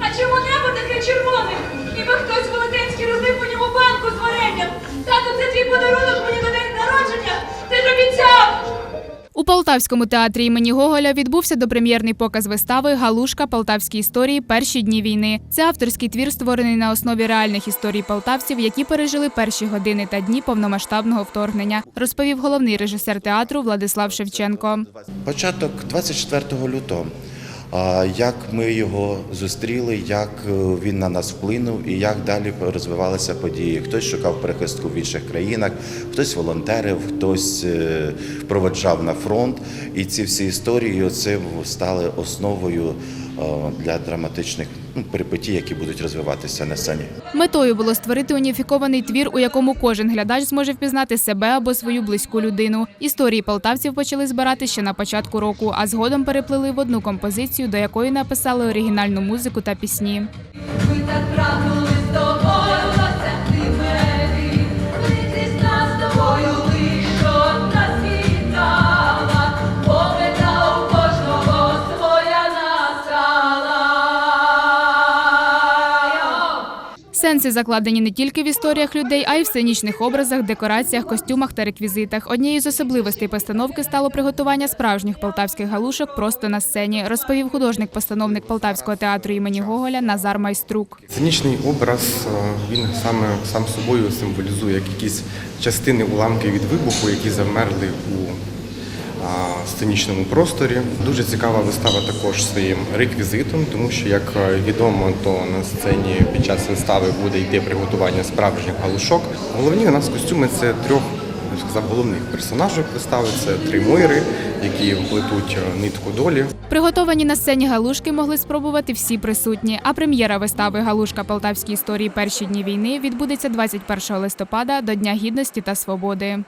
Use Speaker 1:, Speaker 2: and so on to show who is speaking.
Speaker 1: А чому небо таке червоне? Ніби хтось велетенський розлив по ньому банку з варенням. Тату, це твій подарунок мені на день народження. Ти ж обіцяв!
Speaker 2: У Полтавському театрі імені Гоголя відбувся допрем'єрний показ вистави Галушка Полтавські історії Перші дні війни. Це авторський твір, створений на основі реальних історій полтавців, які пережили перші години та дні повномасштабного вторгнення, розповів головний режисер театру Владислав Шевченко.
Speaker 3: Початок 24 лютого. Як ми його зустріли, як е, він на нас вплинув і як далі розвивалися події. Хтось шукав прихистку в інших країнах, хтось волонтерив, хтось е, проведжав на фронт. І ці всі історії оце стали основою для драматичних ну, перипетій, які будуть розвиватися на сцені.
Speaker 2: Метою було створити уніфікований твір, у якому кожен глядач зможе впізнати себе або свою близьку людину. Історії полтавців почали збирати ще на початку року, а згодом переплили в одну композицію, до якої написали оригінальну музику та пісні.
Speaker 1: Ми так
Speaker 2: Сенси закладені не тільки в історіях людей, а й в сценічних образах, декораціях, костюмах та реквізитах. Однією з особливостей постановки стало приготування справжніх полтавських галушок просто на сцені, розповів художник-постановник Полтавського театру імені Гоголя Назар Майструк.
Speaker 4: Сценічний образ е, він саме сам собою символізує як якісь частини уламки від вибуху, які завмерли у сценічному просторі. Дуже цікава вистава також своїм реквізитом, тому що, як е, відомо, то на сцені під час вистави буде йти приготування справжніх галушок. Головні у нас костюми це трьох. Сказав головних персонажів вистави це три мойри, які вплетуть е, нитку долі.
Speaker 2: Приготовані на сцені галушки могли спробувати всі присутні. А прем'єра вистави Галушка Полтавські історії перші дні війни відбудеться 21 листопада до Дня гідності та свободи.